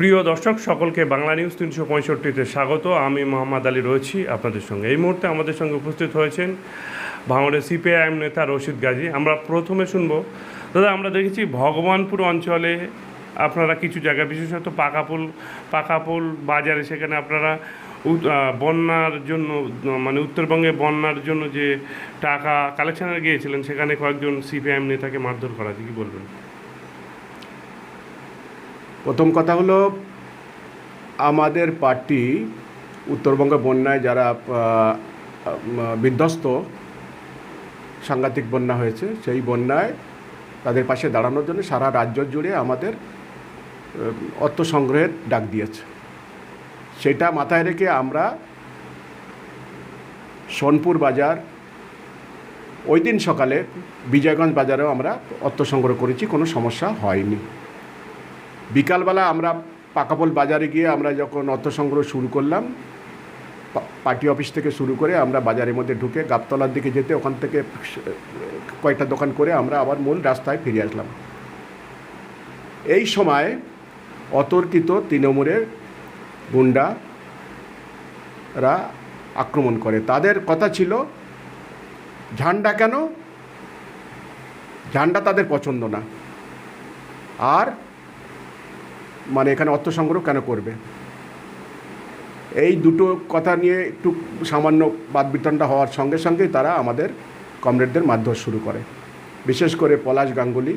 প্রিয় দর্শক, সকলকে বাংলা নিউজ তিনশো পঁয়ষট্টিতে স্বাগত। আমি মোহাম্মদ আলী রয়েছি আপনাদের সঙ্গে। এই মুহূর্তে আমাদের সঙ্গে উপস্থিত হয়েছেন ভাঙড়ের সিপিআইএম নেতা রশিদ গাজী। আমরা প্রথমে শুনব, দাদা, আমরা দেখেছি ভগবানপুর অঞ্চলে আপনারা কিছু জায়গা, বিশেষত পাকাপুল পাকাপুল বাজারে সেখানে আপনারা বন্যার জন্য মানে উত্তরবঙ্গে বন্যার জন্য যে টাকা কালেকশনে গিয়েছিলেন, সেখানে কয়েকজন সিপিআইএম নেতাকে মারধর করা কি বলবেন? প্রথম কথা হলো, আমাদের পার্টি উত্তরবঙ্গ বন্যায় যারা বিধ্বস্ত, সাংঘাতিক বন্যা হয়েছে, সেই বন্যায় তাদের পাশে দাঁড়ানোর জন্য সারা রাজ্য জুড়ে আমাদের অর্থ সংগ্রহের ডাক দিয়েছে। সেটা মাথায় রেখে আমরা সোনপুর বাজার, ওই দিন সকালে বিজয়গঞ্জ বাজারেও আমরা অর্থ সংগ্রহ করেছি, কোনো সমস্যা হয়নি। বিকালবেলা আমরা পাকাপোল বাজারে গিয়ে আমরা যখন অর্থ সংগ্রহ শুরু করলাম পার্টি অফিস থেকে শুরু করে আমরা বাজারের মধ্যে ঢুকে গাবতলার দিকে যেতে ওখান থেকে কয়েকটা দোকান করে আমরা আবার মূল রাস্তায় ফিরে আসলাম। এই সময় অতর্কিত তৃণমূলের গুন্ডারা আক্রমণ করে। তাদের কথা ছিল, ঝান্ডা কেন? ঝান্ডা তাদের পছন্দ না। আর মানে এখানে অর্থ সংগ্রহ কেন করবে? এই দুটো কথা নিয়ে একটু সামান্য বাদ বাদবিতণ্ডা হওয়ার সঙ্গে সঙ্গেই তারা আমাদের কমরেডদের মারধর শুরু করে। বিশেষ করে পলাশ গাঙ্গুলি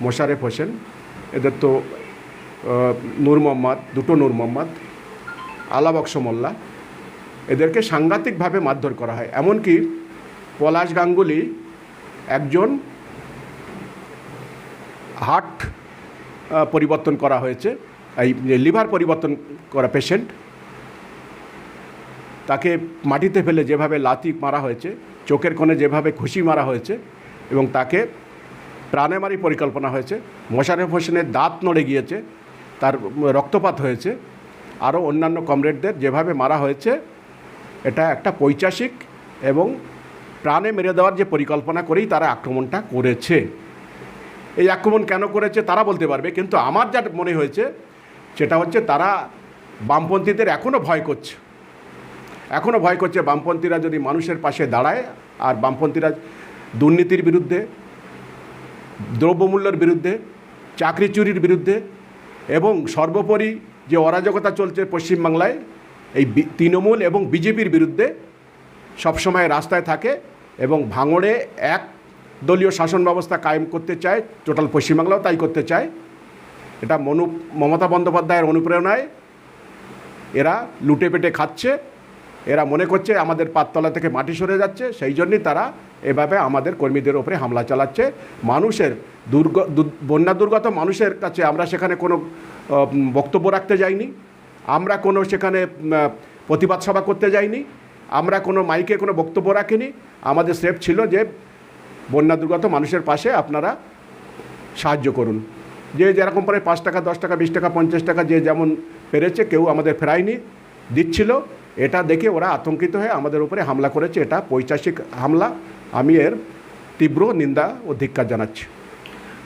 মোশারেফ হোসেন এদের তো নূর মোহাম্মদ দুটো নূর মোহাম্মদ আলাবক্স মোল্লা এদেরকে সাংঘাতিকভাবে মারধর করা হয়। এমনকি পলাশ গাঙ্গুলি একজন আহ, পরিবর্তন করা হয়েছে। এই লিভার পরিবর্তন করা পেশেন্ট তাকে মাটিতে ফেলে যেভাবে লাতি মারা হয়েছে, চোখের কোণে যেভাবে খুশি মারা হয়েছে এবং তাকে প্রাণে মারি পরিকল্পনা হয়েছে মোশারফ হোসেনের দাঁত নড়ে গিয়েছে, তার রক্তপাত হয়েছে, আরও অন্যান্য কমরেডদের যেভাবে মারা হয়েছে, এটা একটা পৈচাসিক এবং প্রাণে মেরে দেওয়ার যে পরিকল্পনা করেই তারা আক্রমণটা করেছে। এই আক্রমণ কেন করেছে তারা বলতে পারবে, কিন্তু আমার যা মনে হয়েছে সেটা হচ্ছে তারা বামপন্থীদের এখনও ভয় করছে। এখনও ভয় করছে বামপন্থীরা যদি মানুষের পাশে দাঁড়ায় আর বামপন্থীরা দুর্নীতির বিরুদ্ধে, দ্রব্যমূল্যের বিরুদ্ধে, চাকরি চুরির বিরুদ্ধে এবং সর্বোপরি যে অরাজকতা চলছে পশ্চিমবাংলায়, এই তৃণমূল এবং বিজেপির বিরুদ্ধে সবসময় রাস্তায় থাকে এবং ভাঙড়ে এক দলীয় শাসন ব্যবস্থা কায়েম করতে চায় টোটাল পশ্চিমবাংলাও তাই করতে চায়। এটা মনু, মমতা বন্দ্যোপাধ্যায়ের অনুপ্রেরণায় এরা লুটে পেটে খাচ্ছে। এরা মনে করছে আমাদের পাততলা থেকে মাটি সরে যাচ্ছে, সেই জন্যই তারা এভাবে আমাদের কর্মীদের ওপরে হামলা চালাচ্ছে। মানুষের দুর্গ বন্যা দুর্গত মানুষের কাছে আমরা সেখানে কোনো বক্তব্য রাখতে যাইনি। আমরা কোনো সেখানে প্রতিবাদ সভা করতে যাইনি। আমরা কোনো মাইকে কোনো বক্তব্য রাখিনি। আমাদের স্রেফ ছিল যে বন্যা দুর্গত মানুষের পাশে আপনারা সাহায্য করুন। যে যেরকম পারে পাঁচ টাকা, দশ টাকা, বিশ টাকা, পঞ্চাশ টাকা যে যেমন পেরেছে, কেউ আমাদের ফেরায়নি, দিচ্ছিল। এটা দেখে ওরা আতঙ্কিত হয়ে আমাদের উপরে হামলা করেছে। এটা পৈশাসিক হামলা। আমি এর তীব্র নিন্দা ও ধিক্কার জানাচ্ছি।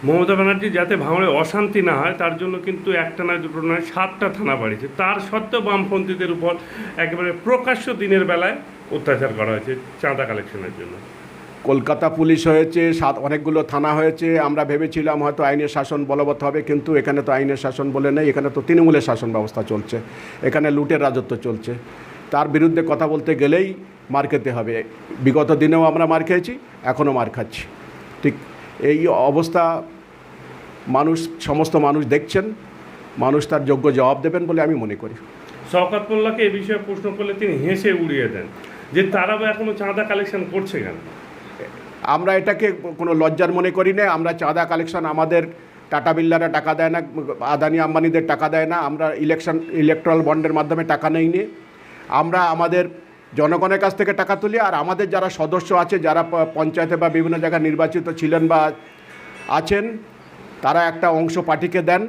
মমতা ব্যানার্জি যাতে ভাঙড়ে অশান্তি না হয়, তার জন্য কিন্তু একটা না দুটো নয়, সাতটা থানা বাড়িয়েছে। তার সত্ত্বেও বামপন্থীদের উপর একেবারে প্রকাশ্য দিনের বেলায় অত্যাচার করা হয়েছে চাঁদা কালেকশনের জন্য। কলকাতা পুলিশ হয়েছে, সাত অনেকগুলো থানা হয়েছে। আমরা ভেবেছিলাম হয়তো আইনের শাসন বলবৎ হবে, কিন্তু এখানে তো আইনের শাসন বলে নেই, এখানে তো তৃণমূলের শাসন ব্যবস্থা চলছে। এখানে লুটের রাজত্ব চলছে। তার বিরুদ্ধে কথা বলতে গেলেই মার খেতে হবে। বিগত দিনেও আমরা মার খেয়েছি, এখনও মার খাচ্ছি। ঠিক এই অবস্থা মানুষ, সমস্ত মানুষ দেখছেন, মানুষ তার যোগ্য জবাব দেবেন বলে আমি মনে করি। শওকাত এই বিষয়ে প্রশ্ন করলে তিনি হেসে উড়িয়ে দেন যে তারাও এখনও চাঁদা কালেকশন করছে কেন? আমরা এটাকে কোনো লজ্জার মনে করি না, আমরা চাঁদা কালেকশন আমাদের টাটা বিল্লারা টাকা দেয় না, আদানি আম্বানিদের টাকা দেয় না, আমরা ইলেকশন, ইলেকট্রাল বন্ডের মাধ্যমে টাকা নেই নি। আমরা আমাদের জনগণের কাছ থেকে টাকা তুলি আর আমাদের যারা সদস্য আছে, যারা পঞ্চায়েতে বা বিভিন্ন জায়গায় নির্বাচিত ছিলেন বা আছেন, তারা একটা অংশ পার্টিকে দেন।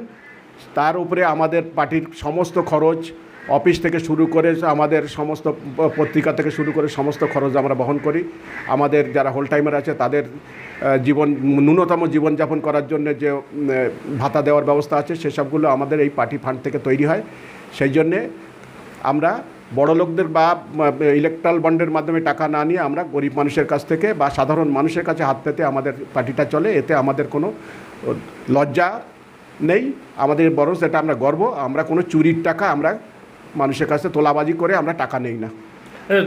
তার উপরে আমাদের পার্টির সমস্ত খরচ অফিস থেকে শুরু করে আমাদের সমস্ত পত্রিকা থেকে শুরু করে সমস্ত খরচ আমরা বহন করি। আমাদের যারা হোল টাইমার আছে, তাদের জীবন, ন্যূনতম জীবনযাপন করার জন্য যে ভাতা দেওয়ার ব্যবস্থা আছে সেসবগুলো আমাদের এই পার্টি ফান্ড থেকে তৈরি হয়। সেই জন্যে আমরা বড় লোকদের বা ইলেকট্রাল বন্ডের মাধ্যমে টাকা না নিয়ে আমরা গরিব মানুষের কাছ থেকে বা সাধারণ মানুষের কাছে হাত পেতে আমাদের পার্টিটা চলে। এতে আমাদের কোনো লজ্জা নেই। আমাদের বরং এটা আমরা গর্ব। আমরা কোনো চুরির টাকা আমরা মানুষের কাছে তোলাবাজি করে আমরা টাকা নেই না।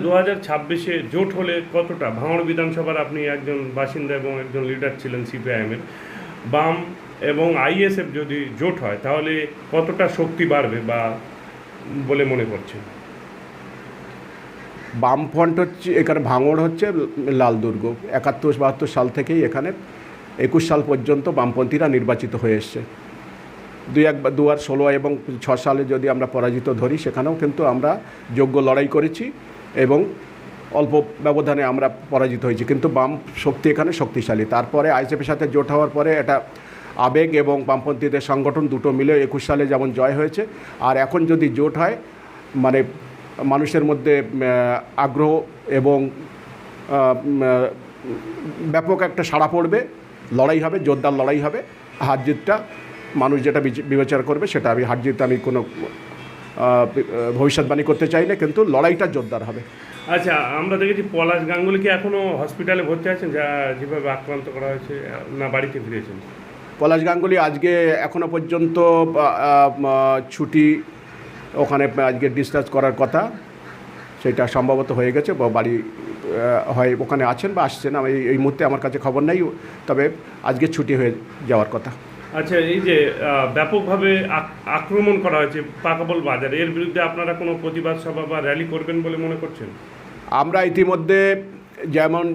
দু হাজার ছাব্বিশে জোট হলে কতটা? ভাঙড় বিধানসভার আপনি একজন বাসিন্দা এবং একজন লিডার ছিলেন সিপিআইএমের। বাম এবং আইএসএফ যদি জোট হয় তাহলে কতটা শক্তি বাড়বে বা বলে মনে করছেন? বামফ্রন্ট হচ্ছে এখানে ভাঙড় হচ্ছে লাল দুর্গ একাত্তর বাহাত্তর সাল থেকেই এখানে একুশ সাল পর্যন্ত বামপন্থীরা নির্বাচিত হয়ে এসছে। দুই এক দু হাজার ষোলো এবং ছ সালে যদি আমরা পরাজিত ধরি, সেখানেও কিন্তু আমরা যোগ্য লড়াই করেছি এবং অল্প ব্যবধানে আমরা পরাজিত হয়েছি। কিন্তু বাম শক্তি এখানে শক্তিশালী। তারপরে আইসিএফের সাথে জোট হওয়ার পরে এটা আবেগ এবং বামপন্থীদের সংগঠন দুটো মিলে একুশ সালে যেমন জয় হয়েছে, আর এখন যদি জোট হয় মানে মানুষের মধ্যে আগ্রহ এবং ব্যাপক একটা সাড়া পড়বে। লড়াই হবে, জোরদার লড়াই হবে। হার জিতটা মানুষ যেটা বিচ- বিবেচনা করবে সেটা আমি হার জিত আমি কোনো ভবিষ্যৎবাণী করতে চাই না কিন্তু লড়াইটা জোরদার হবে। আচ্ছা আমরা দেখেছি পলাশ গাঙ্গুলি কি এখনও হসপিটালে ভর্তি আছেন? যা যেভাবে আক্রান্ত করা হয়েছে না বাড়িতে ফিরেছেন? পলাশ গাঙ্গুলি আজকে এখনও পর্যন্ত ছুটি ওখানে আজকে ডিসচার্জ করার কথা। সেটা সম্ভবত হয়ে গেছে বা বাড়ি হয় ওখানে আছেন বা আসছেন। আমি এই মুহূর্তে আমার কাছে খবর নেই তবে আজকে ছুটি হয়ে যাওয়ার কথা। আচ্ছা এই যে ব্যাপকভাবে আক- আক্রমণ করা হয়েছে পাকাবল বাজার, এর বিরুদ্ধে আপনারা কোনো প্রতিবাদ সভা বা র্যালি করবেন বলে মনে করছেন? আমরা ইতিমধ্যে যেমন